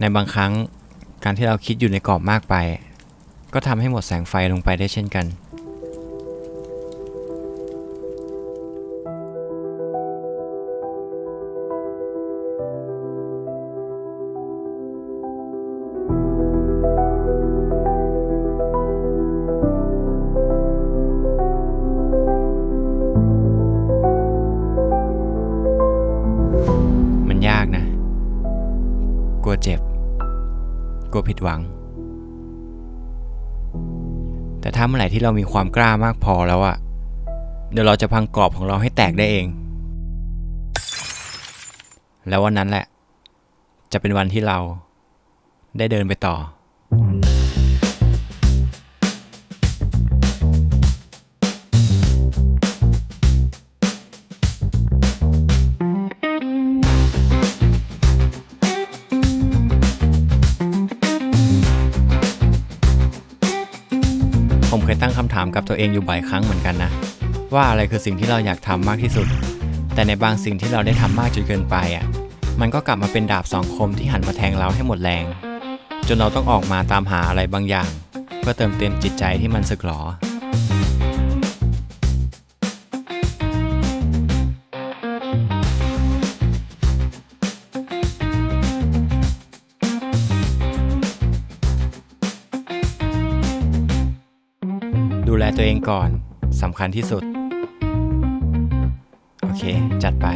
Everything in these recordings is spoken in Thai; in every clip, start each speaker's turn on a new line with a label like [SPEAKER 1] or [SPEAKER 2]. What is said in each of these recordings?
[SPEAKER 1] ในบางครั้งการที่เราคิดอยู่ในกรอบมากไป ก็ทำให้หมดแสงไฟลงไปได้เช่นกัน ลัวผิดหวัง แต่ถ้าเมื่อไหร่ที่เรามีความกล้ามากพอแล้วอะเดี๋ยวเราจะพังกรอบของเราให้แตกได้เอง แล้ววันนั้นแหละ จะเป็นวันที่เราได้เดินไปต่อ กับตัวเองอยู่บ่อยครั้งเหมือนกันนะ ว่าอะไรคือสิ่งที่เราอยากทำมากที่สุด แต่ในบางสิ่งที่เราได้ทำมากจนเกินไปอะมันก็กลับมาเป็นดาบสองคมที่หันมาแทงเราให้หมดแรง จนเราต้องออกมาตามหาอะไรบางอย่าง เพื่อเติมเต็มจิตใจที่มันสึกหรอ แลตัวเองก่อนสำคัญที่สุด โอเค จัดไป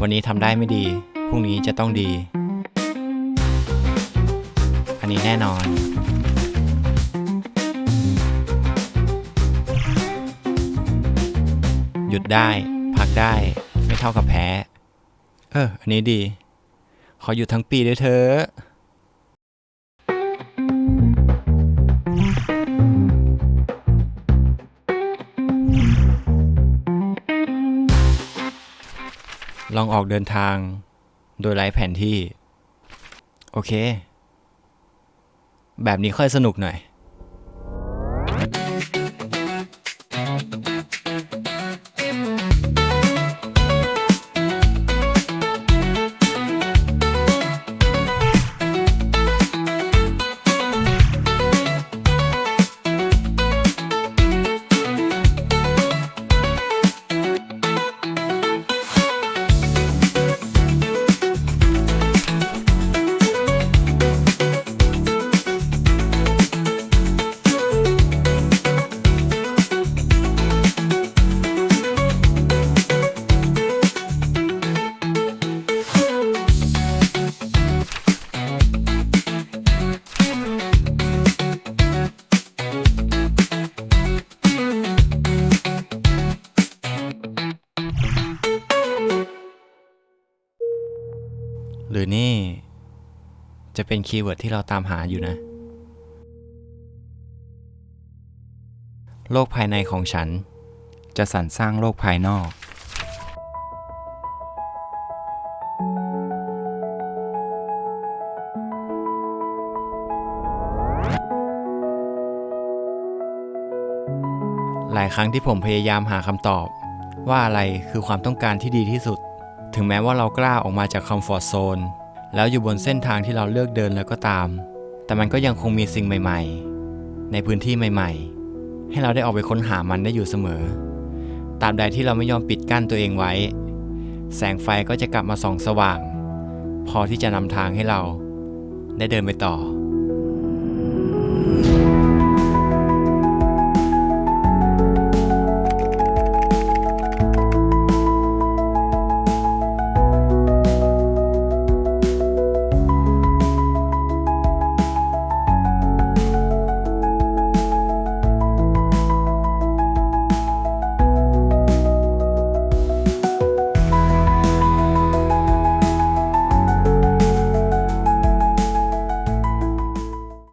[SPEAKER 1] วันนี้ทำได้ไม่ดี พรุ่งนี้จะต้องดี อันนี้แน่นอนหยุดได้ พักได้ ไม่เท่ากับแพ้ เออ อันนี้ดี ขอหยุดทั้งปีด้วยเถอะลองออกเดินทางโดยไร้แผนที่ โอเค แบบนี้ค่อยสนุกหน่อย หรือนี่ จะเป็นคีย์เวิร์ดที่เราตามหาอยู่นะ โลกภายในของฉัน จะสรรสร้างโลกภายนอก หลายครั้งที่ผมพยายามหาคำตอบ ว่าอะไรคือความต้องการที่ดีที่สุด ถึงแม้ว่าเรากล้าออกมาจากคอมฟอร์ทโซนแล้วอยู่บนเส้นทางที่เราเลือกเดินแล้วก็ตาม แต่มันก็ยังคงมีสิ่งใหม่ ๆ ในพื้นที่ใหม่ ๆ ให้เราได้ออกไปค้นหามันได้อยู่เสมอตราบใดที่เราไม่ยอมปิดกั้นตัวเองไว้ แสงไฟก็จะกลับมาส่องสว่าง พอที่จะนำทางให้เรา ได้เดินไปต่อ